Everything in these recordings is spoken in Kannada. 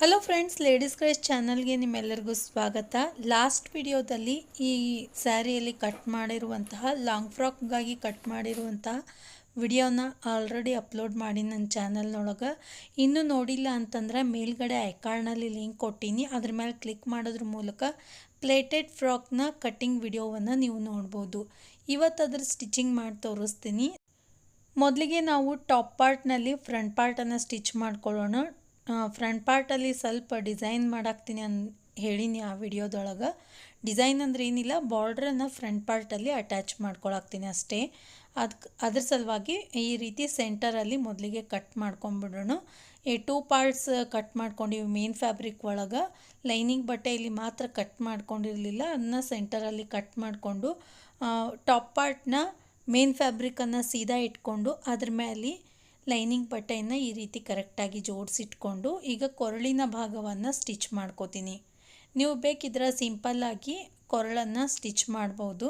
ಹಲೋ ಫ್ರೆಂಡ್ಸ್ ಲೇಡೀಸ್ ಕ್ರೈಸ್ ಚಾನಲ್ಗೆ ನಿಮ್ಮೆಲ್ಲರಿಗೂ ಸ್ವಾಗತ. ಲಾಸ್ಟ್ ವಿಡಿಯೋದಲ್ಲಿ ಈ ಸ್ಯಾರಿಯಲ್ಲಿ ಕಟ್ ಮಾಡಿರುವಂತಹ ಲಾಂಗ್ ಫ್ರಾಕ್ಗಾಗಿ ಕಟ್ ಮಾಡಿರುವಂತಹ ವಿಡಿಯೋನ ಆಲ್ರೆಡಿ ಅಪ್ಲೋಡ್ ಮಾಡಿ ನನ್ನ ಚಾನಲ್ನೊಳಗೆ ಇನ್ನೂ ನೋಡಿಲ್ಲ ಅಂತಂದ್ರೆ ಮೇಲ್ಗಡೆ ಐಕಾರ್ಡ್ನಲ್ಲಿ ಲಿಂಕ್ ಕೊಟ್ಟೀನಿ. ಅದ್ರ ಮೇಲೆ ಕ್ಲಿಕ್ ಮಾಡೋದ್ರ ಮೂಲಕ ಪ್ಲೇಟೆಡ್ ಫ್ರಾಕ್ನ ಕಟ್ಟಿಂಗ್ ವಿಡಿಯೋವನ್ನು ನೀವು ನೋಡ್ಬೋದು. ಇವತ್ತು ಅದ್ರ ಸ್ಟಿಚಿಂಗ್ ಮಾಡಿ ತೋರಿಸ್ತೀನಿ. ಮೊದಲಿಗೆ ನಾವು ಟಾಪ್ ಪಾರ್ಟ್ನಲ್ಲಿ ಫ್ರಂಟ್ ಪಾರ್ಟನ್ನು ಸ್ಟಿಚ್ ಮಾಡ್ಕೊಳ್ಳೋಣ. ಫ್ರಂಟ್ ಪಾರ್ಟಲ್ಲಿ ಸ್ವಲ್ಪ ಡಿಸೈನ್ ಮಾಡಾಕ್ತೀನಿ ಅನ್, ಹೇಳೀನಿ ಆ ವಿಡಿಯೋದೊಳಗೆ. ಡಿಸೈನ್ ಅಂದ್ರೆ ಏನಿಲ್ಲ ಬಾರ್ಡ್ರನ್ನು ಫ್ರಂಟ್ ಪಾರ್ಟಲ್ಲಿ ಅಟ್ಯಾಚ್ ಮಾಡ್ಕೊಳಾಕ್ತೀನಿ ಅಷ್ಟೇ. ಅದಕ್ಕೆ ಅದ್ರ ಸಲುವಾಗಿ ಈ ರೀತಿ ಸೆಂಟರಲ್ಲಿ ಮೊದಲಿಗೆ ಕಟ್ ಮಾಡ್ಕೊಂಬಿಡೋಣ. ಈ ಟೂ ಪಾರ್ಟ್ಸ್ ಕಟ್ ಮಾಡ್ಕೊಂಡಿವಿ ಮೇನ್ ಫ್ಯಾಬ್ರಿಕ್ ಒಳಗೆ. ಲೈನಿಂಗ್ ಬಟ್ಟೆಯಲ್ಲಿ ಮಾತ್ರ ಕಟ್ ಮಾಡ್ಕೊಂಡಿರಲಿಲ್ಲ ಅದನ್ನ ಸೆಂಟರಲ್ಲಿ ಕಟ್ ಮಾಡಿಕೊಂಡು ಟಾಪ್ ಪಾರ್ಟ್ನ ಮೇನ್ ಫ್ಯಾಬ್ರಿಕನ್ನು ಸೀದಾ ಇಟ್ಕೊಂಡು, ಅದ್ರ ಮೇಲೆ ಲೈನಿಂಗ್ ಬಟ್ಟೆಯನ್ನು ಈ ರೀತಿ ಕರೆಕ್ಟಾಗಿ ಜೋಡಿಸಿಟ್ಕೊಂಡು ಈಗ ಕೊರಳಿನ ಭಾಗವನ್ನು ಸ್ಟಿಚ್ ಮಾಡ್ಕೋತೀನಿ. ನೀವು ಬೇಕಿದ್ರೆ ಸಿಂಪಲ್ಲಾಗಿ ಕೊರಳನ್ನು ಸ್ಟಿಚ್ ಮಾಡ್ಬೋದು.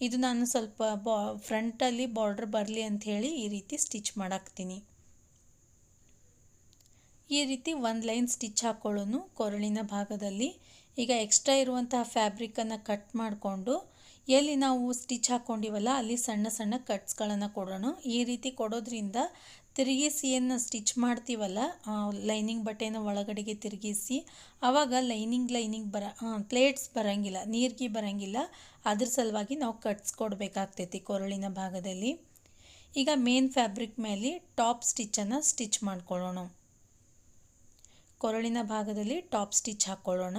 ಇದು ನಾನು ಸ್ವಲ್ಪ ಬಾ ಫ್ರಂಟಲ್ಲಿ ಬಾರ್ಡ್ರ್ ಬರಲಿ ಅಂಥೇಳಿ ಈ ರೀತಿ ಸ್ಟಿಚ್ ಮಾಡಾಕ್ತೀನಿ. ಈ ರೀತಿ ಒಂದು ಲೈನ್ ಸ್ಟಿಚ್ ಹಾಕ್ಕೊಳ್ಳೋನು ಕೊರಳಿನ ಭಾಗದಲ್ಲಿ. ಈಗ ಎಕ್ಸ್ಟ್ರಾ ಇರುವಂತಹ ಫ್ಯಾಬ್ರಿಕನ್ನು ಕಟ್ ಮಾಡಿಕೊಂಡು ಎಲ್ಲಿ ನಾವು ಸ್ಟಿಚ್ ಹಾಕ್ಕೊಂಡಿವಲ್ಲ ಅಲ್ಲಿ ಸಣ್ಣ ಸಣ್ಣ ಕಟ್ಸ್ಗಳನ್ನು ಕೊಡೋಣ. ಈ ರೀತಿ ಕೊಡೋದ್ರಿಂದ ತಿರುಗಿಸಿ ಏನು ಸ್ಟಿಚ್ ಮಾಡ್ತೀವಲ್ಲ ಲೈನಿಂಗ್ ಬಟ್ಟೆನ ಒಳಗಡೆಗೆ ತಿರುಗಿಸಿ ಆವಾಗ ಲೈನಿಂಗ್ ಲೈನಿಂಗ್ ಬರ ಪ್ಲೇಟ್ಸ್ ಬರೋಂಗಿಲ್ಲ, ನೀರಿಗೆ ಬರೋಂಗಿಲ್ಲ, ಅದ್ರ ಸಲುವಾಗಿ ನಾವು ಕಟ್ಸ್ ಕೊಡಬೇಕಾಗ್ತೈತಿ ಕೊರಳಿನ ಭಾಗದಲ್ಲಿ. ಈಗ ಮೇನ್ ಫ್ಯಾಬ್ರಿಕ್ ಮೇಲೆ ಟಾಪ್ ಸ್ಟಿಚ್ಚನ್ನು ಸ್ಟಿಚ್ ಮಾಡ್ಕೊಳ್ಳೋಣ. ಕೊರಳಿನ ಭಾಗದಲ್ಲಿ ಟಾಪ್ ಸ್ಟಿಚ್ ಹಾಕ್ಕೊಳ್ಳೋಣ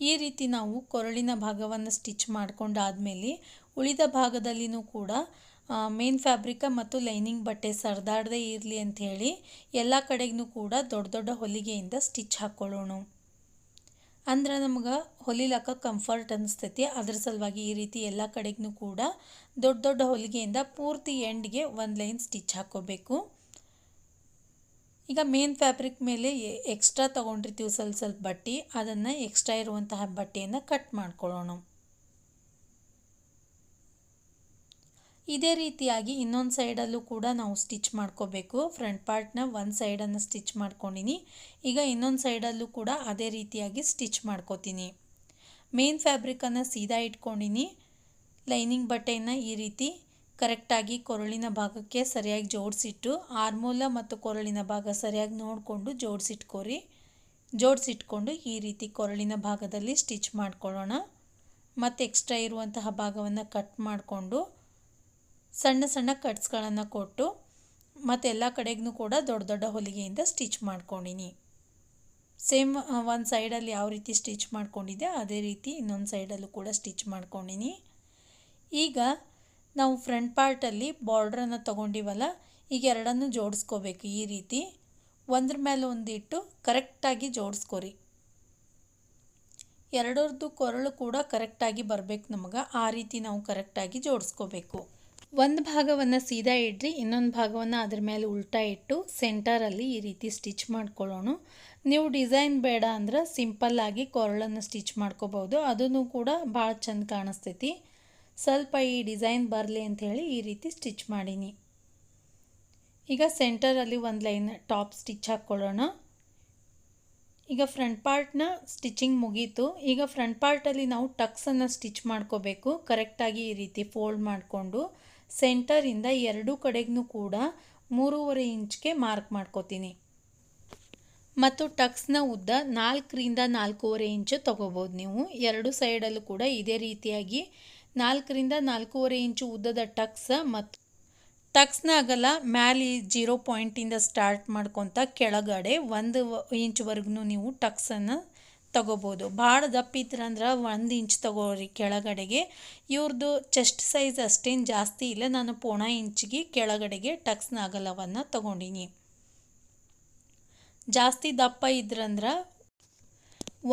ಈ ರೀತಿ ನಾವು ಕೊರಳಿನ ಭಾಗವನ್ನು ಸ್ಟಿಚ್ ಮಾಡಿಕೊಂಡಾದ್ಮೇಲೆ ಉಳಿದ ಭಾಗದಲ್ಲಿನೂ ಕೂಡ ಮೇನ್ ಫ್ಯಾಬ್ರಿಕ ಮತ್ತು ಲೈನಿಂಗ್ ಬಟ್ಟೆ ಸರ್ದಾಡದೆ ಇರಲಿ ಅಂಥೇಳಿ ಎಲ್ಲ ಕಡೆಗೂ ಕೂಡ ದೊಡ್ಡ ದೊಡ್ಡ ಹೊಲಿಗೆಯಿಂದ ಸ್ಟಿಚ್ ಹಾಕ್ಕೊಳ್ಳೋಣ ಅಂದ್ರೆ ನಮ್ಗೆ ಹೊಲಿಲಕ್ಕ ಕಂಫರ್ಟ್ ಅನಿಸ್ತೈತಿ. ಅದ್ರ ಸಲುವಾಗಿ ಈ ರೀತಿ ಎಲ್ಲ ಕಡೆಗೂ ಕೂಡ ದೊಡ್ಡ ದೊಡ್ಡ ಹೊಲಿಗೆಯಿಂದ ಪೂರ್ತಿ ಎಂಡ್ಗೆ ಒಂದು ಲೈನ್ ಸ್ಟಿಚ್ ಹಾಕ್ಕೋಬೇಕು ಈಗ ಮೇನ್ ಫ್ಯಾಬ್ರಿಕ್ ಮೇಲೆ ಎಕ್ಸ್ಟ್ರಾ ತೊಗೊಂಡಿರ್ತೀವಿ ಸ್ವಲ್ಪ ಸ್ವಲ್ಪ ಬಟ್ಟೆ. ಅದನ್ನು ಎಕ್ಸ್ಟ್ರಾ ಇರುವಂತಹ ಬಟ್ಟೆಯನ್ನು ಕಟ್ ಮಾಡ್ಕೊಳ್ಳೋಣ. ಇದೇ ರೀತಿಯಾಗಿ ಇನ್ನೊಂದು ಸೈಡಲ್ಲೂ ಕೂಡ ನಾವು ಸ್ಟಿಚ್ ಮಾಡ್ಕೋಬೇಕು. ಫ್ರಂಟ್ ಪಾರ್ಟ್ನ ಒಂದು ಸೈಡನ್ನು ಸ್ಟಿಚ್ ಮಾಡ್ಕೊಂಡಿನಿ. ಈಗ ಇನ್ನೊಂದು ಸೈಡಲ್ಲೂ ಕೂಡ ಅದೇ ರೀತಿಯಾಗಿ ಸ್ಟಿಚ್ ಮಾಡ್ಕೋತೀನಿ. ಮೇನ್ ಫ್ಯಾಬ್ರಿಕನ್ನು ಸೀದಾ ಇಟ್ಕೊಂಡಿನಿ. ಲೈನಿಂಗ್ ಬಟ್ಟೆಯನ್ನು ಈ ರೀತಿ ಕರೆಕ್ಟಾಗಿ ಕೊರಳಿನ ಭಾಗಕ್ಕೆ ಸರಿಯಾಗಿ ಜೋಡಿಸಿಟ್ಟು, ಆರ್ಮೂಲ ಮತ್ತು ಕೊರಳಿನ ಭಾಗ ಸರಿಯಾಗಿ ನೋಡಿಕೊಂಡು ಜೋಡಿಸಿಟ್ಕೋರಿ. ಜೋಡಿಸಿಟ್ಕೊಂಡು ಈ ರೀತಿ ಕೊರಳಿನ ಭಾಗದಲ್ಲಿ ಸ್ಟಿಚ್ ಮಾಡ್ಕೊಳ್ಳೋಣ. ಮತ್ತು ಎಕ್ಸ್ಟ್ರಾ ಇರುವಂತಹ ಭಾಗವನ್ನು ಕಟ್ ಮಾಡಿಕೊಂಡು ಸಣ್ಣ ಸಣ್ಣ ಕಟ್ಸ್ಗಳನ್ನು ಕೊಟ್ಟು ಮತ್ತು ಎಲ್ಲ ಕಡೆಗೂ ಕೂಡ ದೊಡ್ಡ ದೊಡ್ಡ ಹೊಲಿಗೆಯಿಂದ ಸ್ಟಿಚ್ ಮಾಡ್ಕೊಂಡಿನಿ. ಸೇಮ್ ಒಂದು ಸೈಡಲ್ಲಿ ಯಾವ ರೀತಿ ಸ್ಟಿಚ್ ಮಾಡ್ಕೊಂಡಿದ್ದೆ ಅದೇ ರೀತಿ ಇನ್ನೊಂದು ಸೈಡಲ್ಲೂ ಕೂಡ ಸ್ಟಿಚ್ ಮಾಡ್ಕೊಂಡಿನಿ. ಈಗ ನಾವು ಫ್ರಂಟ್ ಪಾರ್ಟಲ್ಲಿ ಬಾರ್ಡ್ರನ್ನು ತೊಗೊಂಡಿವಲ್ಲ, ಈಗ ಎರಡನ್ನು ಜೋಡಿಸ್ಕೋಬೇಕು ಈ ರೀತಿ. ಒಂದ್ರ ಮೇಲೆ ಒಂದಿಟ್ಟು ಕರೆಕ್ಟಾಗಿ ಜೋಡಿಸ್ಕೊರಿ. ಎರಡರದ್ದು ಕೊರಳು ಕೂಡ ಕರೆಕ್ಟಾಗಿ ಬರಬೇಕು ನಮಗೆ, ಆ ರೀತಿ ನಾವು ಕರೆಕ್ಟಾಗಿ ಜೋಡಿಸ್ಕೋಬೇಕು. ಒಂದು ಭಾಗವನ್ನು ಸೀದಾ ಇಡ್ರಿ, ಇನ್ನೊಂದು ಭಾಗವನ್ನು ಅದ್ರ ಮೇಲೆ ಉಲ್ಟಾ ಇಟ್ಟು ಸೆಂಟರಲ್ಲಿ ಈ ರೀತಿ ಸ್ಟಿಚ್ ಮಾಡ್ಕೊಳ್ಳೋಣ. ನೀವು ಡಿಸೈನ್ ಬೇಡ ಅಂದ್ರೆ ಸಿಂಪಲ್ಲಾಗಿ ಕೊರಳನ್ನು ಸ್ಟಿಚ್ ಮಾಡ್ಕೋಬೋದು ಅದನ್ನು ಕೂಡ ಭಾಳ ಚಂದ ಕಾಣಿಸ್ತೈತಿ. ಸ್ವಲ್ಪ ಈ ಡಿಸೈನ್ ಬರಲಿ ಅಂಥೇಳಿ ಈ ರೀತಿ ಸ್ಟಿಚ್ ಮಾಡೀನಿ. ಈಗ ಸೆಂಟರಲ್ಲಿ ಒಂದು ಲೈನ್ ಟಾಪ್ ಸ್ಟಿಚ್ ಹಾಕ್ಕೊಳ್ಳೋಣ. ಈಗ ಫ್ರಂಟ್ ಪಾರ್ಟ್ನ ಸ್ಟಿಚಿಂಗ್ ಮುಗೀತು. ಈಗ ಫ್ರಂಟ್ ಪಾರ್ಟಲ್ಲಿ ನಾವು ಟಕ್ಸನ್ನು ಸ್ಟಿಚ್ ಮಾಡ್ಕೋಬೇಕು, ಕರೆಕ್ಟಾಗಿ ಈ ರೀತಿ ಫೋಲ್ಡ್ ಮಾಡಿಕೊಂಡು. ಸೆಂಟರಿಂದ ಎರಡೂ ಕಡೆಗೂ ಕೂಡ ಮೂರುವರೆ ಇಂಚ್ಗೆ ಮಾರ್ಕ್ ಮಾಡ್ಕೋತೀನಿ. ಮತ್ತು ಟಕ್ಸ್ನ ಉದ್ದ ನಾಲ್ಕರಿಂದ ನಾಲ್ಕೂವರೆ ಇಂಚು ತೊಗೋಬೋದು. ನೀವು ಎರಡು ಸೈಡಲ್ಲೂ ಕೂಡ ಇದೇ ರೀತಿಯಾಗಿ ನಾಲ್ಕರಿಂದ ನಾಲ್ಕೂವರೆ ಇಂಚು ಉದ್ದದ ಟಕ್ಸ್ ಮತ್ತು ಟಕ್ಸ್ನ ಅಗಲ ಮ್ಯಾಲೆ ಜೀರೋ ಪಾಯಿಂಟಿಂದ ಸ್ಟಾರ್ಟ್ ಮಾಡ್ಕೊತ ಕೆಳಗಡೆ ಒಂದು ಇಂಚ್ವರೆಗೂ ನೀವು ಟಕ್ಸನ್ನು ತಗೋಬೋದು. ಭಾಳ ದಪ್ಪ ಇದ್ರಂದ್ರೆ ಒಂದು ಇಂಚ್ ತಗೋರಿ ಕೆಳಗಡೆಗೆ. ಇವ್ರದ್ದು ಚೆಸ್ಟ್ ಸೈಜ್ ಅಷ್ಟೇನು ಜಾಸ್ತಿ ಇಲ್ಲ. ನಾನು ಪೋಣ ಇಂಚಿಗೆ ಕೆಳಗಡೆಗೆ ಟಕ್ಸ್ನ ಅಗಲವನ್ನು ತಗೊಂಡಿನಿ. ಜಾಸ್ತಿ ದಪ್ಪ ಇದ್ರಂದ್ರೆ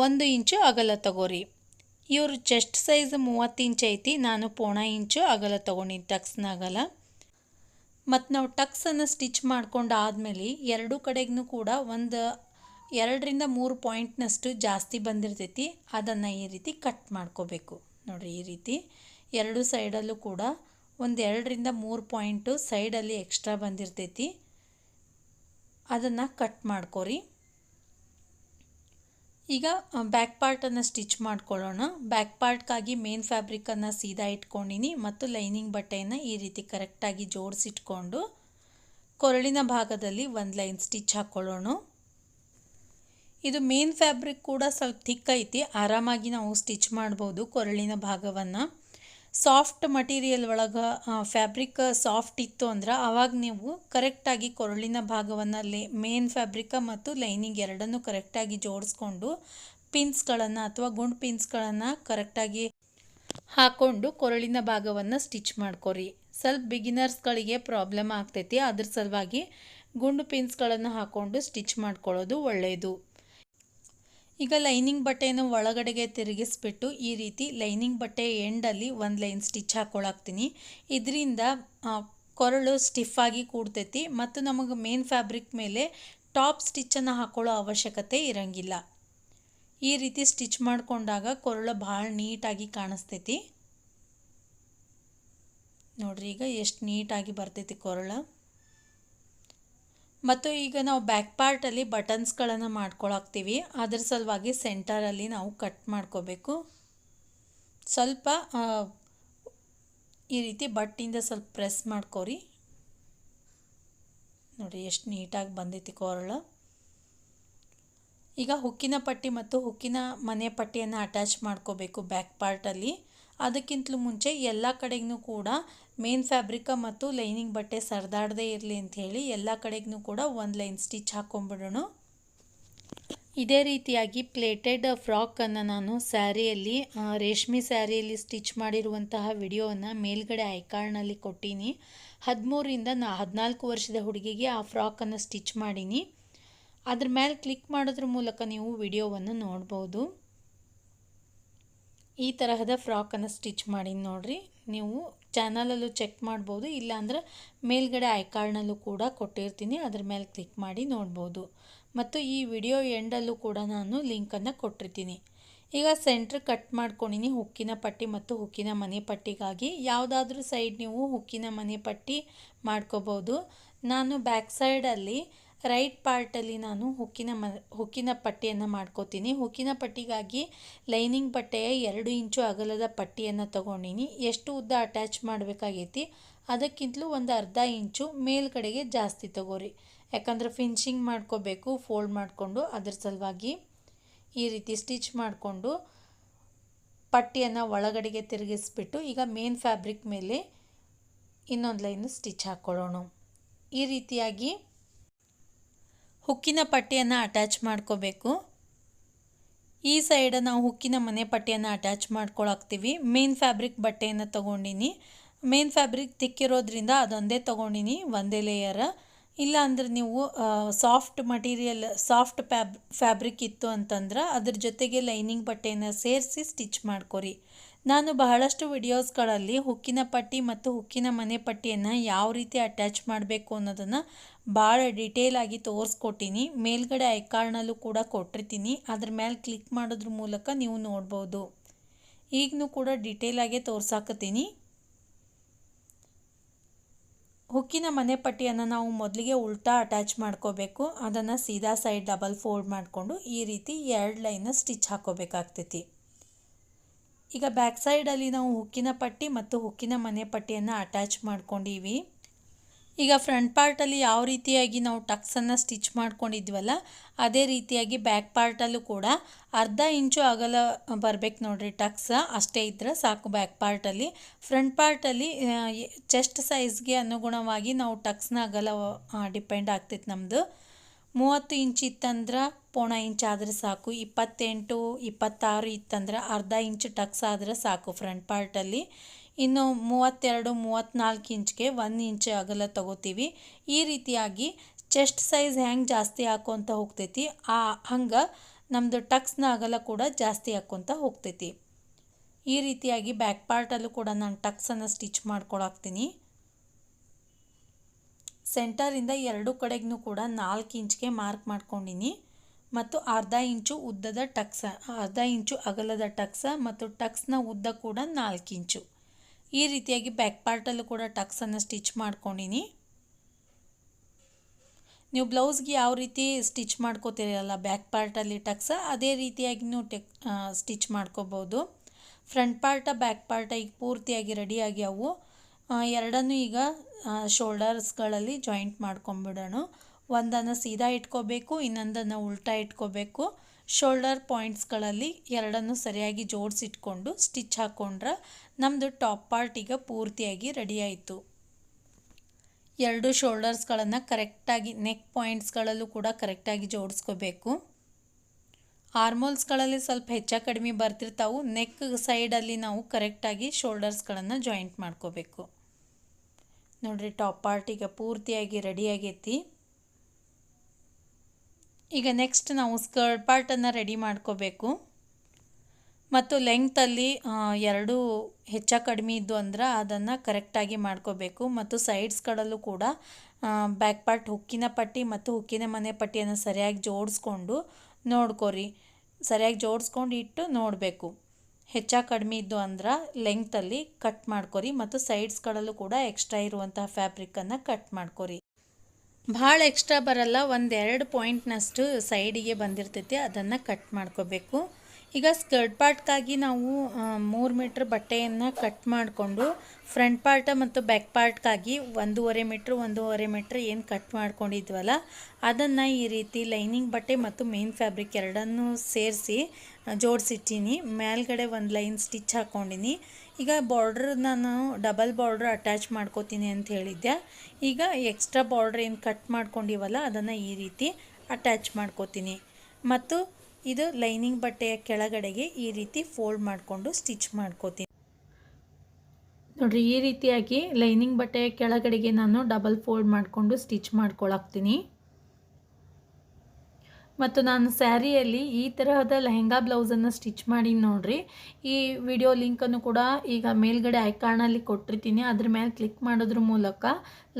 ಒಂದು ಇಂಚು ಅಗಲ ತಗೋರಿ. ಇವ್ರ ಚೆಸ್ಟ್ ಸೈಜ್ ಮೂವತ್ತು ಇಂಚ್ ಐತಿ. ನಾನು ಪೋಣ ಇಂಚು ಅಗಲ ತೊಗೊಂಡಿನಿ ಟಕ್ಸ್ನ ಅಗಲ ಮತ್ತು ನಾವು ಟಕ್ಸನ್ನು ಸ್ಟಿಚ್ ಮಾಡ್ಕೊಂಡು ಆದಮೇಲೆ ಎರಡೂ ಕಡೆಗೂ ಕೂಡ ಒಂದು ಎರಡರಿಂದ ಮೂರು ಪಾಯಿಂಟ್ನಷ್ಟು ಜಾಸ್ತಿ ಬಂದಿರ್ತೈತಿ, ಅದನ್ನು ಈ ರೀತಿ ಕಟ್ ಮಾಡ್ಕೋಬೇಕು. ನೋಡಿರಿ ಈ ರೀತಿ ಎರಡು ಸೈಡಲ್ಲೂ ಕೂಡ ಒಂದು ಎರಡರಿಂದ ಮೂರು ಪಾಯಿಂಟು ಸೈಡಲ್ಲಿ ಎಕ್ಸ್ಟ್ರಾ ಬಂದಿರ್ತೈತಿ. ಅದನ್ನು ಕಟ್ ಮಾಡ್ಕೊರಿ. ಈಗ ಬ್ಯಾಕ್ ಪಾರ್ಟನ್ನು ಸ್ಟಿಚ್ ಮಾಡ್ಕೊಳ್ಳೋಣ. ಬ್ಯಾಕ್ ಪಾರ್ಟ್ಗಾಗಿ ಮೇನ್ ಫ್ಯಾಬ್ರಿಕನ್ನು ಸೀದಾ ಇಟ್ಕೊಂಡಿನಿ ಮತ್ತು ಲೈನಿಂಗ್ ಬಟ್ಟೆಯನ್ನು ಈ ರೀತಿ ಕರೆಕ್ಟಾಗಿ ಜೋಡಿಸಿಟ್ಕೊಂಡು ಕೊರಳಿನ ಭಾಗದಲ್ಲಿ ಒಂದು ಲೈನ್ ಸ್ಟಿಚ್ ಹಾಕ್ಕೊಳ್ಳೋಣ ಇದು ಮೇನ್ ಫ್ಯಾಬ್ರಿಕ್ ಕೂಡ ಸ್ವಲ್ಪ ಥಿಕ್ ಐತಿ. ಆರಾಮಾಗಿ ನಾವು ಸ್ಟಿಚ್ ಮಾಡ್ಬೋದು ಕೊರಳಿನ ಭಾಗವನ್ನು. ಸಾಫ್ಟ್ ಮಟೀರಿಯಲ್ ಒಳಗೆ ಫ್ಯಾಬ್ರಿಕ್ ಸಾಫ್ಟ್ ಇತ್ತು ಅಂದ್ರೆ ಆವಾಗ ನೀವು ಕರೆಕ್ಟಾಗಿ ಕೊರಳಿನ ಭಾಗವನ್ನು ಲೇ, ಮೇನ್ ಫ್ಯಾಬ್ರಿಕ ಮತ್ತು ಲೈನಿಂಗ್ ಎರಡನ್ನೂ ಕರೆಕ್ಟಾಗಿ ಜೋಡಿಸ್ಕೊಂಡು ಪಿನ್ಸ್ಗಳನ್ನು ಅಥವಾ ಗುಂಡು ಪಿನ್ಸ್ಗಳನ್ನು ಕರೆಕ್ಟಾಗಿ ಹಾಕ್ಕೊಂಡು ಕೊರಳಿನ ಭಾಗವನ್ನು ಸ್ಟಿಚ್ ಮಾಡ್ಕೊರಿ. ಸ್ವಲ್ಪ ಬಿಗಿನರ್ಸ್ಗಳಿಗೆ ಪ್ರಾಬ್ಲಮ್ ಆಗ್ತೈತಿ. ಅದ್ರ ಸಲುವಾಗಿ ಗುಂಡು ಪಿನ್ಸ್ಗಳನ್ನು ಹಾಕ್ಕೊಂಡು ಸ್ಟಿಚ್ ಮಾಡ್ಕೊಳ್ಳೋದು ಒಳ್ಳೆಯದು ಈಗ ಲೈನಿಂಗ್ ಬಟ್ಟೆಯನ್ನು ಒಳಗಡೆಗೆ ತಿರುಗಿಸ್ಬಿಟ್ಟು ಈ ರೀತಿ ಲೈನಿಂಗ್ ಬಟ್ಟೆ ಎಂಡಲ್ಲಿ ಒಂದು ಲೈನ್ ಸ್ಟಿಚ್ ಹಾಕ್ಕೊಳಾಕ್ತೀನಿ ಇದರಿಂದ ಕೊರಳು ಸ್ಟಿಫಾಗಿ ಕೂಡ್ತೈತಿ ಮತ್ತು ನಮಗೆ ಮೇನ್ ಫ್ಯಾಬ್ರಿಕ್ ಮೇಲೆ ಟಾಪ್ ಸ್ಟಿಚ್ಚನ್ನು ಹಾಕ್ಕೊಳ್ಳೋ ಅವಶ್ಯಕತೆ ಇರಂಗಿಲ್ಲ. ಈ ರೀತಿ ಸ್ಟಿಚ್ ಮಾಡಿಕೊಂಡಾಗ ಕೊರಳು ಭಾಳ ನೀಟಾಗಿ ಕಾಣಿಸ್ತೈತಿ. ನೋಡ್ರಿ, ಈಗ ಎಷ್ಟು ನೀಟಾಗಿ ಬರ್ತೈತಿ ಕೊರಳು. ಮತ್ತು ಈಗ ನಾವು ಬ್ಯಾಕ್ ಪಾರ್ಟಲ್ಲಿ ಬಟನ್ಸ್ಗಳನ್ನು ಮಾಡ್ಕೊಳಕ್ತೀವಿ. ಅದ್ರ ಸಲುವಾಗಿ ಸೆಂಟರಲ್ಲಿ ನಾವು ಕಟ್ ಮಾಡ್ಕೋಬೇಕು. ಸ್ವಲ್ಪ ಈ ರೀತಿ ಬಟ್ಟಿಂದ ಸ್ವಲ್ಪ ಪ್ರೆಸ್ ಮಾಡ್ಕೋರಿ. ನೋಡಿ ಎಷ್ಟು ನೀಟಾಗಿ ಬಂದಿತ್ತು ಕೊರಳು. ಈಗ ಹುಕ್ಕಿನ ಪಟ್ಟಿ ಮತ್ತು ಹುಕ್ಕಿನ ಮನೆ ಪಟ್ಟಿಯನ್ನು ಅಟ್ಯಾಚ್ ಮಾಡ್ಕೋಬೇಕು ಬ್ಯಾಕ್ ಪಾರ್ಟಲ್ಲಿ ಅದಕ್ಕಿಂತಲೂ ಮುಂಚೆ ಎಲ್ಲ ಕಡೆಗೂ ಕೂಡ ಮೇನ್ ಫ್ಯಾಬ್ರಿಕ ಮತ್ತು ಲೈನಿಂಗ್ ಬಟ್ಟೆ ಸರಿದಾಡದೇ ಇರಲಿ ಅಂಥೇಳಿ ಎಲ್ಲ ಕಡೆಗೂ ಕೂಡ ಒಂದು ಲೈನ್ ಸ್ಟಿಚ್ ಹಾಕ್ಕೊಂಬಿಡೋಣ ಇದೇ ರೀತಿಯಾಗಿ ಪ್ಲೇಟೆಡ್ ಫ್ರಾಕನ್ನು ನಾನು ಸ್ಯಾರಿಯಲ್ಲಿ ರೇಷ್ಮೆ ಸ್ಯಾರಿಯಲ್ಲಿ ಸ್ಟಿಚ್ ಮಾಡಿರುವಂತಹ ವಿಡಿಯೋವನ್ನು ಮೇಲ್ಗಡೆ ಐಕಾರ್ಡ್ನಲ್ಲಿ ಕೊಟ್ಟೀನಿ. ಹದಿಮೂರರಿಂದ ನಾ, ಹದಿನಾಲ್ಕು ವರ್ಷದ ಹುಡುಗಿಗೆ ಆ ಫ್ರಾಕನ್ನು ಸ್ಟಿಚ್ ಮಾಡೀನಿ. ಅದ್ರ ಮೇಲೆ ಕ್ಲಿಕ್ ಮಾಡೋದ್ರ ಮೂಲಕ ನೀವು ವಿಡಿಯೋವನ್ನು ನೋಡ್ಬೋದು. ಈ ತರಹದ ಫ್ರಾಕನ್ನು ಸ್ಟಿಚ್ ಮಾಡಿ ನೋಡಿರಿ. ನೀವು ಚಾನಲಲ್ಲೂ ಚೆಕ್ ಮಾಡ್ಬೋದು, ಇಲ್ಲಾಂದ್ರೆ ಮೇಲ್ಗಡೆ ಐಕಾರ್ಡ್ನಲ್ಲೂ ಕೂಡ ಕೊಟ್ಟಿರ್ತೀನಿ, ಅದ್ರ ಮೇಲೆ ಕ್ಲಿಕ್ ಮಾಡಿ ನೋಡ್ಬೋದು. ಮತ್ತು ಈ ವಿಡಿಯೋ ಎಂಡಲ್ಲೂ ಕೂಡ ನಾನು ಲಿಂಕನ್ನು ಕೊಟ್ಟಿರ್ತೀನಿ. ಈಗ ಸೆಂಟ್ರ್ ಕಟ್ ಮಾಡ್ಕೊಂಡಿನಿ, ಹುಕ್ಕಿನ ಪಟ್ಟಿ ಮತ್ತು ಹುಕ್ಕಿನ ಮನೆ ಪಟ್ಟಿಗಾಗಿ. ಯಾವುದಾದ್ರೂ ಸೈಡ್ ನೀವು ಹುಕ್ಕಿನ ಮನೆ ಪಟ್ಟಿ ಮಾಡ್ಕೋಬೋದು. ನಾನು ಬ್ಯಾಕ್ ಸೈಡಲ್ಲಿ ರೈಟ್ ಪಾರ್ಟಲ್ಲಿ ನಾನು ಹುಕ್ಕಿನ ಮ, ಹುಕ್ಕಿನ ಪಟ್ಟಿಯನ್ನು ಮಾಡ್ಕೋತೀನಿ. ಹುಕ್ಕಿನ ಪಟ್ಟಿಗಾಗಿ ಲೈನಿಂಗ್ ಬಟ್ಟೆಯ ಎರಡು ಇಂಚು ಅಗಲದ ಪಟ್ಟಿಯನ್ನು ತಗೊಂಡಿನಿ. ಎಷ್ಟು ಉದ್ದ ಅಟ್ಯಾಚ್ ಮಾಡಬೇಕಾಗೈತಿ? ಅದಕ್ಕಿಂತಲೂ ಒಂದು ಅರ್ಧ ಇಂಚು ಮೇಲ್ಗಡೆಗೆ ಜಾಸ್ತಿ ತಗೋರಿ. ಯಾಕಂದ್ರೆ ಫಿನಿಶಿಂಗ್ ಮಾಡ್ಕೋಬೇಕು, ಫೋಲ್ಡ್ ಮಾಡಿಕೊಂಡು ಅದ್ರ ಸಲುವಾಗಿ ಈ ರೀತಿ ಸ್ಟಿಚ್ ಮಾಡಿಕೊಂಡು ಪಟ್ಟಿಯನ್ನು ಒಳಗಡೆಗೆ ತಿರುಗಿಸ್ಬಿಟ್ಟು ಈಗ ಮೇನ್ ಫ್ಯಾಬ್ರಿಕ್ ಮೇಲೆ ಇನ್ನೊಂದು ಲೈನು ಸ್ಟಿಚ್ ಹಾಕ್ಕೊಳ್ಳೋಣ ಈ ರೀತಿಯಾಗಿ ಹುಕ್ಕಿನ ಪಟ್ಟಿಯನ್ನು ಅಟ್ಯಾಚ್ ಮಾಡ್ಕೋಬೇಕು. ಈ ಸೈಡ್ ನಾವು ಹುಕ್ಕಿನ ಮನೆ ಪಟ್ಟಿಯನ್ನು ಅಟ್ಯಾಚ್ ಮಾಡ್ಕೊಳಕ್ತೀವಿ. ಮೇನ್ ಫ್ಯಾಬ್ರಿಕ್ ಬಟ್ಟೆಯನ್ನು ತೊಗೊಂಡಿನಿ. ಮೇನ್ ಫ್ಯಾಬ್ರಿಕ್ ತಿಕ್ಕಿರೋದ್ರಿಂದ ಅದೊಂದೇ ತೊಗೊಂಡಿನಿ, ಒಂದೇ ಲೇಯರ ಇಲ್ಲ ಅಂದ್ರೆ ನೀವು soft material soft fab fabric ಇತ್ತು ಅಂತಂದ್ರೆ ಅದ್ರ ಜೊತೆಗೆ ಲೈನಿಂಗ್ ಬಟ್ಟೆಯನ್ನು ಸೇರಿಸಿ ಸ್ಟಿಚ್ ಮಾಡ್ಕೊರಿ. ನಾನು ಬಹಳಷ್ಟು ವಿಡಿಯೋಸ್ಗಳಲ್ಲಿ ಹುಕ್ಕಿನ ಪಟ್ಟಿ ಮತ್ತು ಹುಕ್ಕಿನ ಮನೆ ಪಟ್ಟಿಯನ್ನು ಯಾವ ರೀತಿ ಅಟ್ಯಾಚ್ ಮಾಡಬೇಕು ಅನ್ನೋದನ್ನು ಭಾಳ ಡೀಟೇಲಾಗಿ ತೋರಿಸ್ಕೊಟ್ಟಿನಿ. ಮೇಲ್ಗಡೆ ಐಕಾರ್ಡ್ನಲ್ಲೂ ಕೂಡ ಕೊಟ್ಟಿರ್ತೀನಿ. ಅದ್ರ ಮೇಲೆ ಕ್ಲಿಕ್ ಮಾಡೋದ್ರ ಮೂಲಕ ನೀವು ನೋಡ್ಬೋದು. ಈಗಲೂ ಕೂಡ ಡೀಟೇಲಾಗೆ ತೋರ್ಸಾಕತ್ತೀನಿ. ಹುಕ್ಕಿನ ಮನೆ ಪಟ್ಟಿಯನ್ನು ನಾವು ಮೊದಲಿಗೆ ಉಲ್ಟಾ ಅಟ್ಯಾಚ್ ಮಾಡ್ಕೋಬೇಕು. ಅದನ್ನು ಸೀದಾ ಸೈಡ್ ಡಬಲ್ ಫೋಲ್ಡ್ ಮಾಡಿಕೊಂಡು ಈ ರೀತಿ ಎರಡು ಲೈನ ಸ್ಟಿಚ್ ಹಾಕೋಬೇಕಾಗ್ತೈತಿ. ಈಗ ಬ್ಯಾಕ್ ಸೈಡಲ್ಲಿ ನಾವು ಹುಕ್ಕಿನ ಪಟ್ಟಿ ಮತ್ತು ಹುಕ್ಕಿನ ಮನೆ ಪಟ್ಟಿಯನ್ನು ಅಟ್ಯಾಚ್ ಮಾಡ್ಕೊಂಡಿವಿ. ಈಗ ಫ್ರಂಟ್ ಪಾರ್ಟಲ್ಲಿ ಯಾವ ರೀತಿಯಾಗಿ ನಾವು ಟಕ್ಸನ್ನು ಸ್ಟಿಚ್ ಮಾಡ್ಕೊಂಡಿದ್ವಲ್ಲ, ಅದೇ ರೀತಿಯಾಗಿ ಬ್ಯಾಕ್ ಪಾರ್ಟಲ್ಲೂ ಕೂಡ ಅರ್ಧ ಇಂಚು ಅಗಲ ಬರಬೇಕು ನೋಡಿರಿ ಟಕ್ಸ್ ಅಷ್ಟೇ ಇದ್ದರೆ ಸಾಕು ಬ್ಯಾಕ್ ಪಾರ್ಟಲ್ಲಿ ಫ್ರಂಟ್ ಪಾರ್ಟಲ್ಲಿ ಚೆಸ್ಟ್ ಸೈಜ್ಗೆ ಅನುಗುಣವಾಗಿ ನಾವು ಟಕ್ಸ್ನ ಅಗಲ ಡಿಪೆಂಡ್ ಆಗ್ತೈತೆ ನಮ್ಮದು ಮೂವತ್ತು ಇಂಚ್ ಇತ್ತಂದ್ರೆ ಪೋಣ ಇಂಚ್ ಆದರೆ ಸಾಕು, ಇಪ್ಪತ್ತೆಂಟು, ಇಪ್ಪತ್ತಾರು ಇತ್ತಂದ್ರೆ ಅರ್ಧ ಇಂಚ್ ಟಕ್ಸ್ ಆದರೆ ಸಾಕು ಫ್ರಂಟ್ ಪಾರ್ಟಲ್ಲಿ. ಇನ್ನು ಮೂವತ್ತೆರಡು ಮೂವತ್ತ್ನಾಲ್ಕು ಇಂಚ್ಗೆ ಒಂದು ಇಂಚ್ ಅಗಲ ತಗೋತೀವಿ. ಈ ರೀತಿಯಾಗಿ ಚೆಸ್ಟ್ ಸೈಜ್ ಹೆಂಗೆ ಜಾಸ್ತಿ ಹಾಕೋಂತ ಹೋಗ್ತೈತಿ, ಆ ಹಂಗೆ ನಮ್ಮದು ಟಕ್ಸ್ನ ಅಗಲ ಕೂಡ ಜಾಸ್ತಿ ಹಾಕೋಂತ ಹೋಗ್ತೈತಿ. ಈ ರೀತಿಯಾಗಿ ಬ್ಯಾಕ್ ಪಾರ್ಟಲ್ಲೂ ಕೂಡ ನಾನು ಟಕ್ಸನ್ನು ಸ್ಟಿಚ್ ಮಾಡ್ಕೊಳಾಕ್ತೀನಿ. ಸೆಂಟರಿಂದ ಎರಡು ಕಡೆಗೂ ಕೂಡ ನಾಲ್ಕು ಇಂಚ್ಗೆ ಮಾರ್ಕ್ ಮಾಡ್ಕೊಂಡಿನಿ. ಮತ್ತು ಅರ್ಧ ಇಂಚು ಉದ್ದದ ಟಕ್ಸ, ಅರ್ಧ ಇಂಚು ಅಗಲದ ಟಕ್ಸ ಮತ್ತು ಟಕ್ಸ್ನ ಉದ್ದ ಕೂಡ ನಾಲ್ಕು ಇಂಚು. ಈ ರೀತಿಯಾಗಿ ಬ್ಯಾಕ್ ಪಾರ್ಟಲ್ಲೂ ಕೂಡ ಟಕ್ಸನ್ನು ಸ್ಟಿಚ್ ಮಾಡ್ಕೊಂಡಿನಿ. ನೀವು ಬ್ಲೌಸ್ಗೆ ಯಾವ ರೀತಿ ಸ್ಟಿಚ್ ಮಾಡ್ಕೋತಿರಲ್ಲ ಬ್ಯಾಕ್ ಪಾರ್ಟಲ್ಲಿ ಟಕ್ಸ, ಅದೇ ರೀತಿಯಾಗಿ ನೀವು ಟೆಕ್ ಸ್ಟಿಚ್ ಮಾಡ್ಕೋಬೋದು. ಫ್ರಂಟ್ ಪಾರ್ಟ ಬ್ಯಾಕ್ ಪಾರ್ಟ ಈಗ ಪೂರ್ತಿಯಾಗಿ ರೆಡಿಯಾಗಿ ಅವು ಎರಡನ್ನೂ ಈಗ ಶೋಲ್ಡರ್ಸ್ಗಳಲ್ಲಿ ಜಾಯಿಂಟ್ ಮಾಡ್ಕೊಂಬಿಡೋಣ. ಒಂದನ್ನು ಸೀದಾ ಇಟ್ಕೋಬೇಕು, ಇನ್ನೊಂದನ್ನು ಉಲ್ಟಾ ಇಟ್ಕೋಬೇಕು. ಶೋಲ್ಡರ್ ಪಾಯಿಂಟ್ಸ್ಗಳಲ್ಲಿ ಎರಡನ್ನು ಸರಿಯಾಗಿ ಜೋಡಿಸಿಟ್ಕೊಂಡು ಸ್ಟಿಚ್ ಹಾಕ್ಕೊಂಡ್ರೆ ನಮ್ಮದು ಟಾಪ್ ಪಾರ್ಟ್ ಈಗ ಪೂರ್ತಿಯಾಗಿ ರೆಡಿ ಆಯಿತು. ಎರಡು ಶೋಲ್ಡರ್ಸ್ಗಳನ್ನು ಕರೆಕ್ಟಾಗಿ ನೆಕ್ ಪಾಯಿಂಟ್ಸ್ಗಳಲ್ಲೂ ಕೂಡ ಕರೆಕ್ಟಾಗಿ ಜೋಡಿಸ್ಕೋಬೇಕು. ಆರ್ಮೋಲ್ಸ್ಗಳಲ್ಲಿ ಸ್ವಲ್ಪ ಹೆಚ್ಚು ಕಡಿಮೆ ಬರ್ತಿರ್ತಾವು. ನೆಕ್ ಸೈಡಲ್ಲಿ ನಾವು ಕರೆಕ್ಟಾಗಿ ಶೋಲ್ಡರ್ಸ್ಗಳನ್ನು ಜಾಯಿಂಟ್ ಮಾಡ್ಕೋಬೇಕು. ನೋಡ್ರಿ ಟಾಪ್ ಪಾರ್ಟ್ ಈಗ ಪೂರ್ತಿಯಾಗಿ ರೆಡಿ ಆಗೈತಿ. ಈಗ ನೆಕ್ಸ್ಟ್ ನಾವು ಸ್ಕರ್ಟ್ ಪಾರ್ಟನ್ನು ರೆಡಿ ಮಾಡ್ಕೋಬೇಕು. ಮತ್ತು ಲೆಂಗ್ತಲ್ಲಿ ಎರಡು ಹೆಚ್ಚ ಕಡಿಮೆ ಇದ್ದು ಅಂದ್ರೆ ಅದನ್ನು ಕರೆಕ್ಟಾಗಿ ಮಾಡ್ಕೋಬೇಕು. ಮತ್ತು ಸೈಡ್ಸ್ಗಳಲ್ಲೂ ಕೂಡ ಬ್ಯಾಕ್ ಪಾರ್ಟ್ ಹುಕ್ಕಿನ ಪಟ್ಟಿ ಮತ್ತು ಹುಕ್ಕಿನ ಮನೆ ಪಟ್ಟಿಯನ್ನು ಸರಿಯಾಗಿ ಜೋಡಿಸ್ಕೊಂಡು ನೋಡ್ಕೋರಿ. ಸರಿಯಾಗಿ ಜೋಡಿಸ್ಕೊಂಡು ಇಟ್ಟು ನೋಡಬೇಕು. ಹೆಚ್ಚ ಕಡಿಮೆ ಇದ್ದು ಅಂದ್ರೆ ಲೆಂಗ್ತಲ್ಲಿ ಕಟ್ ಮಾಡ್ಕೊರಿ ಮತ್ತು ಸೈಡ್ಸ್ಗಳಲ್ಲೂ ಕೂಡ ಎಕ್ಸ್ಟ್ರಾ ಇರುವಂತಹ ಫ್ಯಾಬ್ರಿಕ್ಕನ್ನು ಕಟ್ ಮಾಡ್ಕೊರಿ. ಭಾಳ ಎಕ್ಸ್ಟ್ರಾ ಬರಲ್ಲ ಒಂದೆರಡು ಪಾಯಿಂಟ್ನಷ್ಟು ಸೈಡಿಗೆ ಬಂದಿರ್ತೈತಿ, ಅದನ್ನು ಕಟ್ ಮಾಡ್ಕೋಬೇಕು. ಈಗ ಸ್ಕರ್ಟ್ ಪಾರ್ಟ್ಗಾಗಿ ನಾವು ಮೂರು ಮೀಟ್ರ್ ಬಟ್ಟೆಯನ್ನು ಕಟ್ ಮಾಡಿಕೊಂಡು, ಫ್ರಂಟ್ ಪಾರ್ಟ ಮತ್ತು ಬ್ಯಾಕ್ ಪಾರ್ಟ್ಗಾಗಿ ಒಂದೂವರೆ ಮೀಟ್ರ್ ಒಂದೂವರೆ ಮೀಟ್ರ್ ಏನು ಕಟ್ ಮಾಡ್ಕೊಂಡಿದ್ವಲ್ಲ, ಅದನ್ನು ಈ ರೀತಿ ಲೈನಿಂಗ್ ಬಟ್ಟೆ ಮತ್ತು ಮೇನ್ ಫ್ಯಾಬ್ರಿಕ್ ಎರಡನ್ನೂ ಸೇರಿಸಿ ಜೋಡಿಸಿಟ್ಟೀನಿ. ಮೇಲ್ಗಡೆ ಒಂದು ಲೈನ್ ಸ್ಟಿಚ್ ಹಾಕ್ಕೊಂಡಿನಿ ಈಗ ಬಾರ್ಡ್ರ್ ನಾನು ಡಬಲ್ ಬಾರ್ಡ್ರ್ ಅಟ್ಯಾಚ್ ಮಾಡ್ಕೋತೀನಿ ಅಂತ ಹೇಳಿದ್ದೆ ಈಗ ಎಕ್ಸ್ಟ್ರಾ ಬಾರ್ಡ್ರ್ ಏನು ಕಟ್ ಮಾಡ್ಕೊಂಡಿವಲ್ಲ, ಅದನ್ನು ಈ ರೀತಿ ಅಟ್ಯಾಚ್ ಮಾಡ್ಕೋತೀನಿ. ಮತ್ತು ಇದು ಲೈನಿಂಗ್ ಬಟ್ಟೆಯ ಕೆಳಗಡೆಗೆ ಈ ರೀತಿ ಫೋಲ್ಡ್ ಮಾಡಿಕೊಂಡು ಸ್ಟಿಚ್ ಮಾಡ್ಕೋತೀನಿ. ನೋಡಿರಿ, ಈ ರೀತಿಯಾಗಿ ಲೈನಿಂಗ್ ಬಟ್ಟೆಯ ಕೆಳಗಡೆಗೆ ನಾನು ಡಬಲ್ ಫೋಲ್ಡ್ ಮಾಡಿಕೊಂಡು ಸ್ಟಿಚ್ ಮಾಡ್ಕೊಳಕ್ತೀನಿ. ಮತ್ತು ನಾನು ಸ್ಯಾರಿಯಲ್ಲಿ ಈ ತರಹದ ಲೆಹೆಂಗಾ ಬ್ಲೌಸನ್ನು ಸ್ಟಿಚ್ ಮಾಡಿ ನೋಡಿರಿ. ಈ ವಿಡಿಯೋ ಲಿಂಕನ್ನು ಕೂಡ ಈಗ ಮೇಲ್ಗಡೆ ಐಕಾಣಲ್ಲಿ ಕೊಟ್ಟಿರ್ತೀನಿ. ಅದ್ರ ಮೇಲೆ ಕ್ಲಿಕ್ ಮಾಡೋದ್ರ ಮೂಲಕ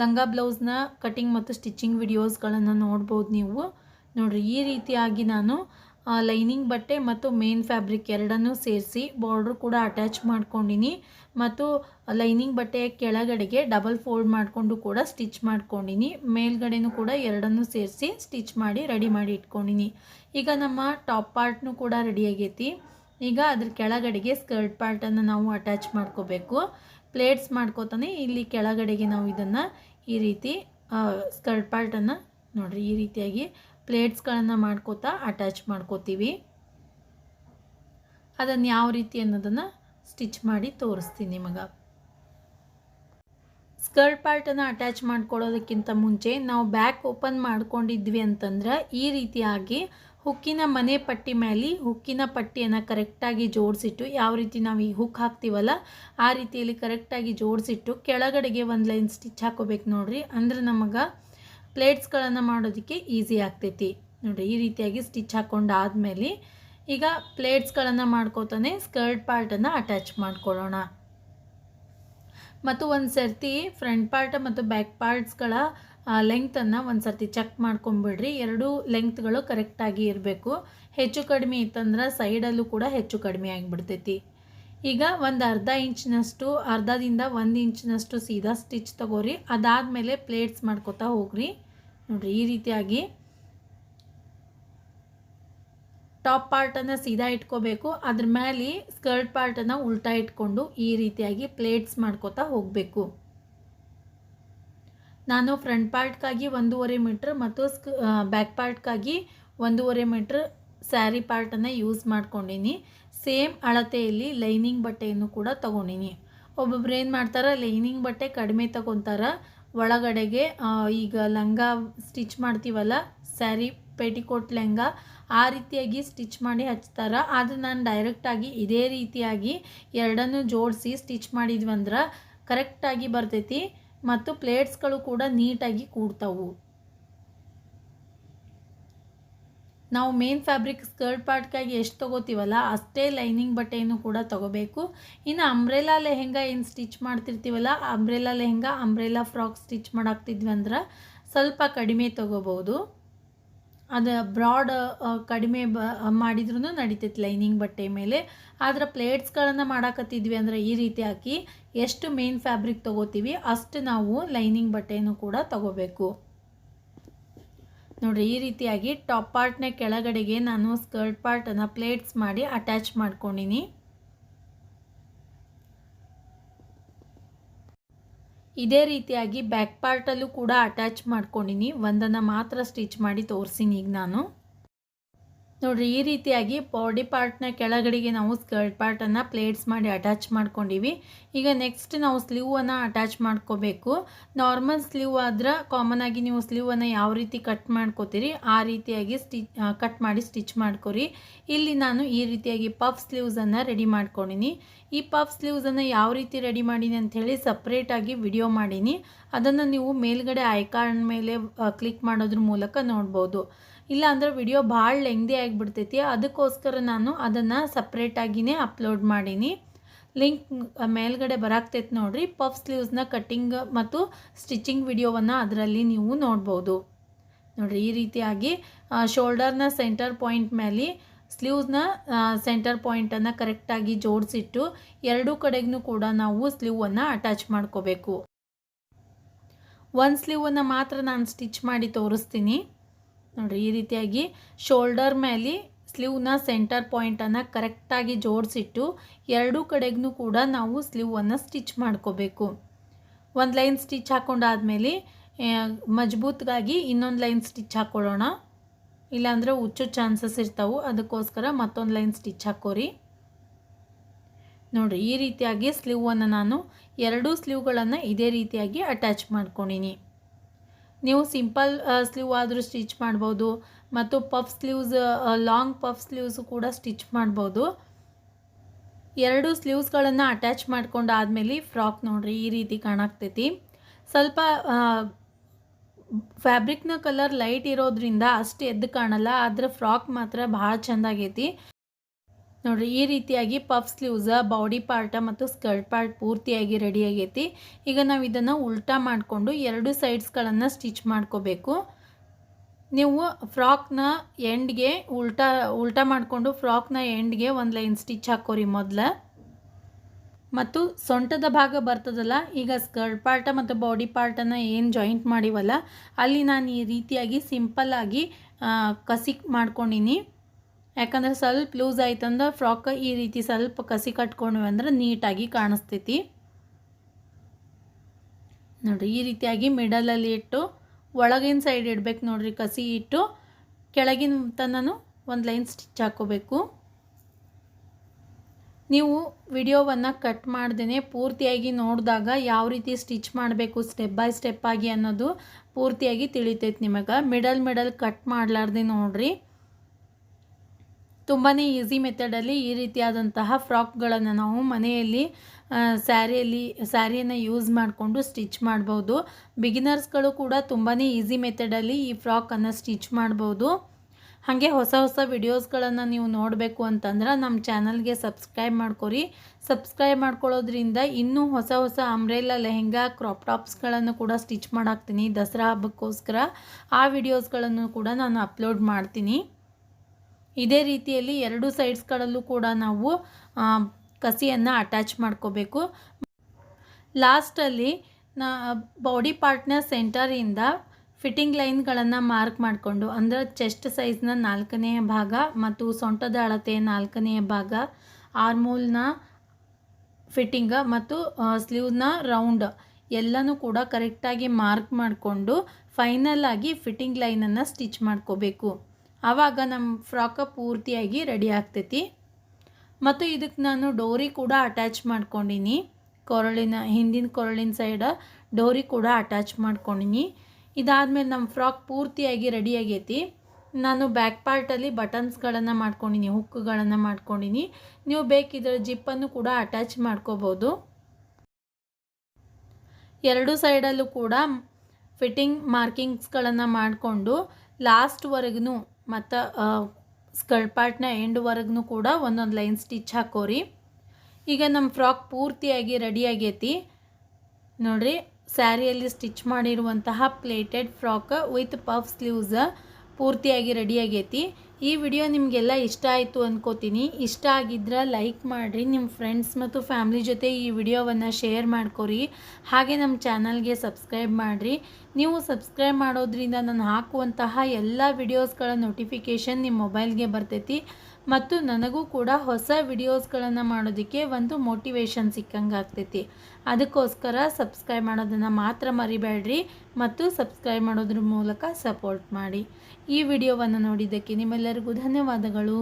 ಲಂಗಾ ಬ್ಲೌಸ್ನ ಕಟಿಂಗ್ ಮತ್ತು ಸ್ಟಿಚಿಂಗ್ ವಿಡಿಯೋಸ್ಗಳನ್ನು ನೋಡ್ಬೋದು ನೀವು. ನೋಡಿರಿ, ಈ ರೀತಿಯಾಗಿ ನಾನು ಲೈನಿಂಗ್ ಬಟ್ಟೆ ಮತ್ತು ಮೇನ್ ಫ್ಯಾಬ್ರಿಕ್ ಎರಡನ್ನೂ ಸೇರಿಸಿ ಬಾರ್ಡ್ರ್ ಕೂಡ ಅಟ್ಯಾಚ್ ಮಾಡ್ಕೊಂಡಿನಿ. ಮತ್ತು ಲೈನಿಂಗ್ ಬಟ್ಟೆಯ ಕೆಳಗಡೆಗೆ ಡಬಲ್ ಫೋಲ್ಡ್ ಮಾಡಿಕೊಂಡು ಕೂಡ ಸ್ಟಿಚ್ ಮಾಡ್ಕೊಂಡಿನಿ. ಮೇಲ್ಗಡೆನೂ ಕೂಡ ಎರಡನ್ನೂ ಸೇರಿಸಿ ಸ್ಟಿಚ್ ಮಾಡಿ ರೆಡಿ ಮಾಡಿ ಇಟ್ಕೊಂಡಿನಿ. ಈಗ ನಮ್ಮ ಟಾಪ್ ಪಾರ್ಟ್ನು ಕೂಡ ರೆಡಿ ಆಗೈತಿ. ಈಗ ಅದ್ರ ಕೆಳಗಡೆಗೆ ಸ್ಕರ್ಟ್ ಪಾರ್ಟನ್ನು ನಾವು ಅಟ್ಯಾಚ್ ಮಾಡ್ಕೋಬೇಕು. ಪ್ಲೇಟ್ಸ್ ಮಾಡ್ಕೋತಾನೆ ಇಲ್ಲಿ ಕೆಳಗಡೆಗೆ ನಾವು ಇದನ್ನು ಈ ರೀತಿ ಸ್ಕರ್ಟ್ ಪಾರ್ಟನ್ನು ನೋಡ್ರಿ, ಈ ರೀತಿಯಾಗಿ ಪ್ಲೇಟ್ಸ್ಗಳನ್ನು ಮಾಡ್ಕೋತಾ ಅಟ್ಯಾಚ್ ಮಾಡ್ಕೋತೀವಿ. ಅದನ್ನು ಯಾವ ರೀತಿ ಅನ್ನೋದನ್ನು ಸ್ಟಿಚ್ ಮಾಡಿ ತೋರಿಸ್ತೀನಿ ನಿಮಗೆ. ಸ್ಕರ್ಟ್ ಪಾರ್ಟನ್ನು ಅಟ್ಯಾಚ್ ಮಾಡ್ಕೊಳ್ಳೋದಕ್ಕಿಂತ ಮುಂಚೆ ನಾವು ಬ್ಯಾಕ್ ಓಪನ್ ಮಾಡ್ಕೊಂಡಿದ್ವಿ ಅಂತಂದ್ರೆ ಈ ರೀತಿಯಾಗಿ ಹುಕ್ಕಿನ ಮನೆ ಪಟ್ಟಿ ಮೇಲೆ ಹುಕ್ಕಿನ ಪಟ್ಟಿಯನ್ನು ಕರೆಕ್ಟಾಗಿ ಜೋಡಿಸಿಟ್ಟು ಯಾವ ರೀತಿ ನಾವು ಈ ಹುಕ್ ಹಾಕ್ತೀವಲ್ಲ, ಆ ರೀತಿಯಲ್ಲಿ ಕರೆಕ್ಟಾಗಿ ಜೋಡಿಸಿಟ್ಟು ಕೆಳಗಡೆಗೆ ಒಂದು ಲೈನ್ ಸ್ಟಿಚ್ ಹಾಕೋಬೇಕು ನೋಡ್ರಿ. ಅಂದ್ರೆ ನಮಗೆ ಪ್ಲೇಟ್ಸ್ಗಳನ್ನು ಮಾಡೋದಕ್ಕೆ ಈಸಿ ಆಗ್ತೈತಿ. ನೋಡಿರಿ ಈ ರೀತಿಯಾಗಿ ಸ್ಟಿಚ್ ಹಾಕ್ಕೊಂಡು ಆದಮೇಲೆ ಈಗ ಪ್ಲೇಟ್ಸ್ಗಳನ್ನು ಮಾಡ್ಕೋತಾನೆ ಸ್ಕರ್ಟ್ ಪಾರ್ಟನ್ನು ಅಟ್ಯಾಚ್ ಮಾಡ್ಕೊಳ್ಳೋಣ. ಮತ್ತು ಒಂದು ಸರ್ತಿ ಫ್ರಂಟ್ ಪಾರ್ಟ್ ಮತ್ತು ಬ್ಯಾಕ್ ಪಾರ್ಟ್ಸ್ಗಳ ಲೆಂಗ್ತನ್ನು ಒಂದು ಸರ್ತಿ ಚೆಕ್ ಮಾಡ್ಕೊಂಬಿಡ್ರಿ. ಎರಡೂ ಲೆಂಗ್ತ್ಗಳು ಕರೆಕ್ಟಾಗಿ ಇರಬೇಕು. ಹೆಚ್ಚು ಕಡಿಮೆ ಇತ್ತಂದ್ರೆ ಸೈಡಲ್ಲೂ ಕೂಡ ಹೆಚ್ಚು ಕಡಿಮೆ ಆಗಿಬಿಡ್ತೈತಿ. ಈಗ ಒಂದು ಅರ್ಧ ಇಂಚಿನಷ್ಟು, ಅರ್ಧದಿಂದ ಒಂದು ಇಂಚಿನಷ್ಟು ಸೀದಾ ಸ್ಟಿಚ್ ತಗೋರಿ. ಅದಾದಮೇಲೆ ಪ್ಲೇಟ್ಸ್ ಮಾಡ್ಕೋತಾ ಹೋಗ್ರಿ. ನೋಡ್ರಿ, ಈ ರೀತಿಯಾಗಿ ಟಾಪ್ ಪಾರ್ಟನ್ನು ಸೀದಾ ಇಟ್ಕೋಬೇಕು. ಅದ್ರ ಮೇಲೆ ಸ್ಕರ್ಟ್ ಪಾರ್ಟನ್ನು ಉಲ್ಟಾ ಇಟ್ಕೊಂಡು ಈ ರೀತಿಯಾಗಿ ಪ್ಲೇಟ್ಸ್ ಮಾಡ್ಕೋತಾ ಹೋಗಬೇಕು. ನಾನು ಫ್ರಂಟ್ ಪಾರ್ಟ್ಗಾಗಿ ಒಂದೂವರೆ ಮೀಟ್ರ್ ಮತ್ತು ಸ್ಕ್ ಬ್ಯಾಕ್ ಪಾರ್ಟ್ಗಾಗಿ ಒಂದೂವರೆ ಮೀಟ್ರ್ ಸ್ಯಾರಿ ಪಾರ್ಟನ್ನು ಯೂಸ್ ಮಾಡ್ಕೊಂಡೀನಿ. ಸೇಮ್ ಅಳತೆಯಲ್ಲಿ ಲೈನಿಂಗ್ ಬಟ್ಟೆಯನ್ನು ಕೂಡ ತೊಗೊಂಡಿನಿ. ಒಬ್ಬೊಬ್ರು ಏನು ಮಾಡ್ತಾರೆ, ಲೈನಿಂಗ್ ಬಟ್ಟೆ ಕಡಿಮೆ ತಗೊತಾರೆ. ಒಳಗಡೆಗೆ ಈಗ ಲಂಗ ಸ್ಟಿಚ್ ಮಾಡ್ತೀವಲ್ಲ, ಸ್ಯಾರಿ, ಪೇಟಿಕೋಟ್ ಲೆಹಂಗ, ಆ ರೀತಿಯಾಗಿ ಸ್ಟಿಚ್ ಮಾಡಿ ಹಚ್ತಾರೆ. ಆದರೆ ನಾನು ಡೈರೆಕ್ಟಾಗಿ ಇದೇ ರೀತಿಯಾಗಿ ಎರಡನ್ನೂ ಜೋಡಿಸಿ ಸ್ಟಿಚ್ ಮಾಡಿದ್ವಂದ್ರೆ ಕರೆಕ್ಟಾಗಿ ಬರ್ತೈತಿ. ಮತ್ತು ಪ್ಲೇಟ್ಸ್ಗಳು ಕೂಡ ನೀಟಾಗಿ ಕೂಡ್ತಾವು. ನಾವು ಮೇನ್ ಫ್ಯಾಬ್ರಿಕ್ ಸ್ಕರ್ಟ್ ಪಾರ್ಟ್ಗಾಗಿ ಎಷ್ಟು ತೊಗೋತೀವಲ್ಲ, ಅಷ್ಟೇ ಲೈನಿಂಗ್ ಬಟ್ಟೆಯನ್ನು ಕೂಡ ತೊಗೋಬೇಕು. ಇನ್ನು ಅಂಬ್ರೆಲಾ ಲೆಹೆಂಗಾ ಏನು stitch ಮಾಡ್ತಿರ್ತೀವಲ್ಲ umbrella lehenga umbrella frock stitch ಮಾಡಾಕ್ತಿದ್ವಿ ಅಂದ್ರೆ ಸ್ವಲ್ಪ ಕಡಿಮೆ ತೊಗೋಬೋದು. ಅದು ಬ್ರಾಡ್ ಕಡಿಮೆ ಬ ಮಾಡಿದ್ರೂ ನಡೀತೈತಿ ಲೈನಿಂಗ್ ಬಟ್ಟೆ ಮೇಲೆ. ಆದರೆ ಪ್ಲೇಟ್ಸ್ಗಳನ್ನು ಮಾಡಾಕತ್ತಿದ್ವಿ ಅಂದರೆ ಈ ರೀತಿ ಹಾಕಿ, ಎಷ್ಟು ಮೇನ್ ಫ್ಯಾಬ್ರಿಕ್ ತೊಗೋತೀವಿ ಅಷ್ಟು ನಾವು ಲೈನಿಂಗ್ ಬಟ್ಟೆಯನ್ನು ಕೂಡ ತೊಗೋಬೇಕು. ನೋಡಿರಿ, ಈ ರೀತಿಯಾಗಿ ಟಾಪ್ ಪಾರ್ಟ್ನ ಕೆಳಗಡೆಗೆ ನಾನು ಸ್ಕರ್ಟ್ ಪಾರ್ಟನ್ನು ಪ್ಲೇಟ್ಸ್ ಮಾಡಿ ಅಟ್ಯಾಚ್ ಮಾಡ್ಕೊಂಡಿನಿ. ಇದೇ ರೀತಿಯಾಗಿ ಬ್ಯಾಕ್ ಪಾರ್ಟಲ್ಲೂ ಕೂಡ ಅಟ್ಯಾಚ್ ಮಾಡ್ಕೊಂಡಿನಿ. ಒಂದನ್ನು ಮಾತ್ರ ಸ್ಟಿಚ್ ಮಾಡಿ ತೋರಿಸಿನಿ ಈಗ ನಾನು. ನೋಡಿರಿ, ಈ ರೀತಿಯಾಗಿ ಬಾಡಿ ಪಾರ್ಟ್ನ ಕೆಳಗಡೆಗೆ ನಾವು ಸ್ಕರ್ಟ್ ಪಾರ್ಟನ್ನು ಪ್ಲೇಟ್ಸ್ ಮಾಡಿ ಅಟ್ಯಾಚ್ ಮಾಡ್ಕೊಂಡಿವಿ. ಈಗ ನೆಕ್ಸ್ಟ್ ನಾವು ಸ್ಲೀವನ್ನು ಅಟ್ಯಾಚ್ ಮಾಡ್ಕೋಬೇಕು. ನಾರ್ಮಲ್ ಸ್ಲೀವ್ ಆದ್ರೆ ಕಾಮನ್ ಆಗಿ ನೀವು ಸ್ಲೀವನ್ನು ಯಾವ ರೀತಿ ಕಟ್ ಮಾಡ್ಕೋತೀರಿ, ಆ ರೀತಿಯಾಗಿ ಸ್ಟಿಚ್ ಕಟ್ ಮಾಡಿ ಸ್ಟಿಚ್ ಮಾಡ್ಕೊರಿ. ಇಲ್ಲಿ ನಾನು ಈ ರೀತಿಯಾಗಿ ಪಫ್ ಸ್ಲೀವ್ಸನ್ನು ರೆಡಿ ಮಾಡ್ಕೊಂಡಿನಿ. ಈ ಪಫ್ ಸ್ಲೀವ್ಸನ್ನು ಯಾವ ರೀತಿ ರೆಡಿ ಮಾಡೀನಿ ಅಂಥೇಳಿ ಸಪ್ರೇಟಾಗಿ ವಿಡಿಯೋ ಮಾಡೀನಿ. ಅದನ್ನು ನೀವು ಮೇಲ್ಗಡೆ ಐಕಾನ್ ಮೇಲೆ ಕ್ಲಿಕ್ ಮಾಡೋದ್ರ ಮೂಲಕ ನೋಡ್ಬೋದು. ಇಲ್ಲ ಅಂದ್ರೆ ವಿಡಿಯೋ ಭಾಳ ಲೆಂಗ್ದಿ ಆಗಿಬಿಡ್ತೈತಿ. ಅದಕ್ಕೋಸ್ಕರ ನಾನು ಅದನ್ನು ಸಪ್ರೇಟಾಗಿಯೇ ಅಪ್ಲೋಡ್ ಮಾಡೀನಿ. ಲಿಂಕ್ ಮೇಲ್ಗಡೆ ಬರಾಕ್ತೈತೆ ನೋಡಿರಿ. ಪಫ್ ಸ್ಲೀವ್ಸ್ನ ಕಟ್ಟಿಂಗ್ ಮತ್ತು ಸ್ಟಿಚಿಂಗ್ ವಿಡಿಯೋವನ್ನು ಅದರಲ್ಲಿ ನೀವು ನೋಡ್ಬೋದು. ನೋಡಿರಿ, ಈ ರೀತಿಯಾಗಿ ಶೋಲ್ಡರ್ನ ಸೆಂಟರ್ ಪಾಯಿಂಟ್ ಮೇಲೆ ಸ್ಲೀವ್ಸ್ನ ಸೆಂಟರ್ ಪಾಯಿಂಟನ್ನು ಕರೆಕ್ಟಾಗಿ ಜೋಡಿಸಿಟ್ಟು ಎರಡೂ ಕಡೆಗೂ ಕೂಡ ನಾವು ಸ್ಲೀವನ್ನು ಅಟ್ಯಾಚ್ ಮಾಡ್ಕೋಬೇಕು. ಒಂದು ಸ್ಲೀವನ್ನು ಮಾತ್ರ ನಾನು ಸ್ಟಿಚ್ ಮಾಡಿ ತೋರಿಸ್ತೀನಿ. ನೋಡಿರಿ, ಈ ರೀತಿಯಾಗಿ ಶೋಲ್ಡರ್ ಮೇಲೆ ಸ್ಲೀವ್ನ ಸೆಂಟರ್ ಪಾಯಿಂಟನ್ನು ಕರೆಕ್ಟಾಗಿ ಜೋಡಿಸಿಟ್ಟು ಎರಡೂ ಕಡೆಗೂ ಕೂಡ ನಾವು ಸ್ಲೀವನ್ನು ಸ್ಟಿಚ್ ಮಾಡ್ಕೋಬೇಕು. ಒಂದು ಲೈನ್ ಸ್ಟಿಚ್ ಹಾಕ್ಕೊಂಡಾದ್ಮೇಲೆ ಮಜಬೂತ್ಗಾಗಿ ಇನ್ನೊಂದು ಲೈನ್ ಸ್ಟಿಚ್ ಹಾಕ್ಕೊಳ್ಳೋಣ ಇಲ್ಲಾಂದರೆ ಹುಚ್ಚು ಚಾನ್ಸಸ್ ಇರ್ತಾವೆ, ಅದಕ್ಕೋಸ್ಕರ ಮತ್ತೊಂದು ಲೈನ್ ಸ್ಟಿಚ್ ಹಾಕೋರಿ ನೋಡಿರಿ, ಈ ರೀತಿಯಾಗಿ ಸ್ಲೀವನ್ನು ನಾನು ಎರಡೂ ಸ್ಲೀವ್ಗಳನ್ನು ಇದೇ ರೀತಿಯಾಗಿ ಅಟ್ಯಾಚ್ ಮಾಡ್ಕೊಂಡಿನಿ. ನೀವು ಸಿಂಪಲ್ ಸ್ಲೀವ್ ಆದರೂ ಸ್ಟಿಚ್ ಮಾಡ್ಬೋದು. ಮತ್ತು puff sleeves long puff sleeves ಕೂಡ ಸ್ಟಿಚ್ ಮಾಡ್ಬೋದು. ಎರಡು ಸ್ಲೀವ್ಸ್ಗಳನ್ನು ಅಟ್ಯಾಚ್ ಮಾಡ್ಕೊಂಡು ಆದಮೇಲೆ ಫ್ರಾಕ್ ನೋಡಿರಿ, ಈ ರೀತಿ ಕಾಣಾಕ್ತೈತಿ. ಸ್ವಲ್ಪ ಫ್ಯಾಬ್ರಿಕ್ನ ಕಲರ್ ಲೈಟ್ ಇರೋದ್ರಿಂದ ಅಷ್ಟು ಎದ್ದು ಕಾಣಲ್ಲ, ಆದರೆ ಫ್ರಾಕ್ ಮಾತ್ರ ಭಾಳ ಚೆಂದಾಗೈತಿ. ನೋಡಿರಿ, ಈ ರೀತಿಯಾಗಿ ಪಫ್ ಸ್ಲೀವ್ಸ ಬಾಡಿ ಪಾರ್ಟ ಮತ್ತು ಸ್ಕರ್ಟ್ ಪಾರ್ಟ್ ಪೂರ್ತಿಯಾಗಿ ರೆಡಿ ಆಗೈತಿ. ಈಗ ನಾವು ಇದನ್ನು ಉಲ್ಟಾ ಮಾಡಿಕೊಂಡು ಎರಡು ಸೈಡ್ಸ್ಗಳನ್ನು ಸ್ಟಿಚ್ ಮಾಡ್ಕೋಬೇಕು. ನೀವು ಫ್ರಾಕ್ನ ಎಂಡ್ಗೆ ಉಲ್ಟಾ ಉಲ್ಟಾ ಮಾಡಿಕೊಂಡು ಫ್ರಾಕ್ನ ಎಂಡ್ಗೆ ಒಂದು ಲೈನ್ ಸ್ಟಿಚ್ ಹಾಕೋರಿ ಮೊದಲು. ಮತ್ತು ಸೊಂಟದ ಭಾಗ ಬರ್ತದಲ್ಲ, ಈಗ ಸ್ಕರ್ಟ್ ಪಾರ್ಟ ಮತ್ತು ಬಾಡಿ ಪಾರ್ಟನ್ನು ಏನು ಜಾಯಿಂಟ್ ಮಾಡಿವಲ್ಲ, ಅಲ್ಲಿ ನಾನು ಈ ರೀತಿಯಾಗಿ ಸಿಂಪಲ್ಲಾಗಿ ಕಸಿ ಮಾಡ್ಕೊಂಡಿನಿ. ಯಾಕಂದ್ರೆ ಸ್ವಲ್ಪ ಲೂಸ್ ಆಯ್ತಂದ್ರೆ ಫ್ರಾಕ್ ಈ ರೀತಿ ಸ್ವಲ್ಪ ಕಸಿ ಕಟ್ಕೊಂಡ್ವಿ ಅಂದ್ರೆ ನೀಟಾಗಿ ಕಾಣಿಸ್ತೈತಿ. ನೋಡಿರಿ ಈ ರೀತಿಯಾಗಿ ಮಿಡಲಲ್ಲಿ ಇಟ್ಟು, ಒಳಗಿನ ಸೈಡ್ ಇಡ್ಬೇಕು ನೋಡಿರಿ, ಕಸಿ ಇಟ್ಟು, ಕೆಳಗಿನ ತನೂ ಒಂದು ಲೈನ್ ಸ್ಟಿಚ್ ಹಾಕೋಬೇಕು. ನೀವು ವಿಡಿಯೋವನ್ನು ಕಟ್ ಮಾಡ್ದೇ ಪೂರ್ತಿಯಾಗಿ ನೋಡಿದಾಗ ಯಾವ ರೀತಿ ಸ್ಟಿಚ್ ಮಾಡಬೇಕು ಸ್ಟೆಪ್ ಬೈ ಸ್ಟೆಪ್ ಆಗಿ ಅನ್ನೋದು ಪೂರ್ತಿಯಾಗಿ ತಿಳಿತೈತೆ ನಿಮಗೆ. ಮಿಡಲ್ ಮಿಡಲ್ ಕಟ್ ಮಾಡಲಾರ್ದೆ ನೋಡ್ರಿ. ತುಂಬಾ ಈಸಿ ಮೆಥಡಲ್ಲಿ ಈ ರೀತಿಯಾದಂತಹ ಫ್ರಾಕ್ಗಳನ್ನು ನಾವು ಮನೆಯಲ್ಲಿ ಸ್ಯಾರಿಯಲ್ಲಿ, ಸ್ಯಾರಿಯನ್ನು ಯೂಸ್ ಮಾಡಿಕೊಂಡು ಸ್ಟಿಚ್ ಮಾಡ್ಬೋದು. ಬಿಗಿನರ್ಸ್ಗಳು ಕೂಡ ತುಂಬಾ ಈಸಿ ಮೆಥಡಲ್ಲಿ ಈ ಫ್ರಾಕನ್ನು ಸ್ಟಿಚ್ ಮಾಡ್ಬೋದು. ಹಾಗೆ ಹೊಸ ಹೊಸ ವಿಡಿಯೋಸ್ಗಳನ್ನು ನೀವು ನೋಡಬೇಕು ಅಂತಂದ್ರೆ ನಮ್ಮ ಚಾನಲ್ಗೆ ಸಬ್ಸ್ಕ್ರೈಬ್ ಮಾಡ್ಕೊರಿ. ಸಬ್ಸ್ಕ್ರೈಬ್ ಮಾಡ್ಕೊಳ್ಳೋದ್ರಿಂದ ಇನ್ನೂ ಹೊಸ ಹೊಸ ಅಂಬ್ರೆಲ್ಲ ಲೆಹೆಂಗಾ ಕ್ರಾಪ್ ಟಾಪ್ಸ್ಗಳನ್ನು ಕೂಡ ಸ್ಟಿಚ್ ಮಾಡಾಕ್ತೀನಿ ದಸರಾ ಹಬ್ಬಕ್ಕೋಸ್ಕರ. ಆ ವಿಡಿಯೋಸ್ಗಳನ್ನು ಕೂಡ ನಾನು ಅಪ್ಲೋಡ್ ಮಾಡ್ತೀನಿ. ಇದೇ ರೀತಿಯಲ್ಲಿ ಎರಡು ಸೈಡ್ಸ್ಗಳಲ್ಲೂ ಕೂಡ ನಾವು ಕಸಿಯನ್ನು ಅಟ್ಯಾಚ್ ಮಾಡ್ಕೋಬೇಕು. ಲಾಸ್ಟಲ್ಲಿ ನಾ ಬಾಡಿ ಪಾರ್ಟ್ನ ಸೆಂಟರಿಂದ ಫಿಟ್ಟಿಂಗ್ ಲೈನ್ಗಳನ್ನು ಮಾರ್ಕ್ ಮಾಡಿಕೊಂಡು, ಅಂದರೆ ಚೆಸ್ಟ್ ಸೈಜ್ನ ನಾಲ್ಕನೆಯ ಭಾಗ ಮತ್ತು ಸೊಂಟದ ಅಳತೆ ನಾಲ್ಕನೆಯ ಭಾಗ ಆರ್ಮೋಲ್ನ ಫಿಟ್ಟಿಂಗ ಮತ್ತು ಸ್ಲೀವ್ನ ರೌಂಡ್ ಎಲ್ಲನೂ ಕೂಡ ಕರೆಕ್ಟಾಗಿ ಮಾರ್ಕ್ ಮಾಡಿಕೊಂಡು ಫೈನಲ್ ಆಗಿ ಫಿಟ್ಟಿಂಗ್ ಲೈನನ್ನು ಸ್ಟಿಚ್ ಮಾಡ್ಕೋಬೇಕು. ಆವಾಗ ನಮ್ಮ ಫ್ರಾಕ ಪೂರ್ತಿಯಾಗಿ ರೆಡಿ ಆಗ್ತೈತಿ. ಮತ್ತು ಇದಕ್ಕೆ ನಾನು ಡೋರಿ ಕೂಡ ಅಟ್ಯಾಚ್ ಮಾಡ್ಕೊಂಡಿನಿ. ಕೊರಳಿನ, ಹಿಂದಿನ ಕೊರಳಿನ ಸೈಡ ಡೋರಿ ಕೂಡ ಅಟ್ಯಾಚ್ ಮಾಡ್ಕೊಂಡಿನಿ. ಇದಾದಮೇಲೆ ನಮ್ಮ ಫ್ರಾಕ್ ಪೂರ್ತಿಯಾಗಿ ರೆಡಿ ಆಗೈತಿ. ನಾನು ಬ್ಯಾಕ್ ಪಾರ್ಟಲ್ಲಿ ಬಟನ್ಸ್ಗಳನ್ನು ಮಾಡ್ಕೊಂಡಿನಿ ಹುಕ್ಕುಗಳನ್ನು ಮಾಡ್ಕೊಂಡಿನಿ. ನೀವು ಬೇಕಿದ್ರೆ ಜಿಪ್ಪನ್ನು ಕೂಡ ಅಟ್ಯಾಚ್ ಮಾಡ್ಕೋಬೋದು. ಎರಡು ಸೈಡಲ್ಲೂ ಕೂಡ ಫಿಟ್ಟಿಂಗ್ ಮಾರ್ಕಿಂಗ್ಸ್ಗಳನ್ನು ಮಾಡಿಕೊಂಡು ಲಾಸ್ಟ್ವರೆಗೂ ಮತ್ತು ಸ್ಕರ್ಟ್ ಪಾರ್ಟ್ನ ಎಂಡ್ವರೆಗೂ ಕೂಡ ಒಂದೊಂದು ಲೈನ್ ಸ್ಟಿಚ್ ಹಾಕೋರಿ. ಈಗ ನಮ್ಮ ಫ್ರಾಕ್ ಪೂರ್ತಿಯಾಗಿ ರೆಡಿ ಆಗೈತಿ. ನೋಡಿರಿ, ಸ್ಯಾರಿಯಲ್ಲಿ ಸ್ಟಿಚ್ ಮಾಡಿರುವಂತಹ pleated frock with puff sleeves ಪೂರ್ತಿಯಾಗಿ ರೆಡಿ ಆಗೈತಿ. ಈ ವಿಡಿಯೋ ನಿಮಗೆಲ್ಲ ಇಷ್ಟ ಆಯಿತು ಅಂದ್ಕೋತೀನಿ ಇಷ್ಟ ಆಗಿದ್ರೆ ಲೈಕ್ ಮಾಡಿರಿ ನಿಮ್ಮ ಫ್ರೆಂಡ್ಸ್ ಮತ್ತು ಫ್ಯಾಮ್ಲಿ ಜೊತೆ ಈ ವಿಡಿಯೋವನ್ನು ಶೇರ್ ಮಾಡ್ಕೊರಿ. ಹಾಗೆ ನಮ್ಮ ಚಾನಲ್ಗೆ ಸಬ್ಸ್ಕ್ರೈಬ್ ಮಾಡಿರಿ. ನೀವು ಸಬ್ಸ್ಕ್ರೈಬ್ ಮಾಡೋದ್ರಿಂದ ನಾನು ಹಾಕುವಂತಹ ಎಲ್ಲ ವಿಡಿಯೋಸ್ಗಳ ನೋಟಿಫಿಕೇಷನ್ ನಿಮ್ಮ ಮೊಬೈಲ್ಗೆ ಬರ್ತೈತಿ. ಮತ್ತು ನನಗೂ ಕೂಡ ಹೊಸ ವಿಡಿಯೋಸ್ಗಳನ್ನು ಮಾಡೋದಕ್ಕೆ ಒಂದು ಮೋಟಿವೇಶನ್ ಸಿಕ್ಕಂಗೆ ಆಗ್ತೈತಿ ಅದಕ್ಕೋಸ್ಕರ ಸಬ್ಸ್ಕ್ರೈಬ್ ಮಾಡೋದನ್ನು ಮಾತ್ರ ಮರಿಬೇಡ್ರಿ ಮತ್ತು ಸಬ್ಸ್ಕ್ರೈಬ್ ಮಾಡೋದ್ರ ಮೂಲಕ ಸಪೋರ್ಟ್ ಮಾಡಿ. ಈ ವಿಡಿಯೋವನ್ನು ನೋಡಿದ್ದಕ್ಕೆ ನಿಮ್ಮೆಲ್ಲರಿಗೂ ಧನ್ಯವಾದಗಳು.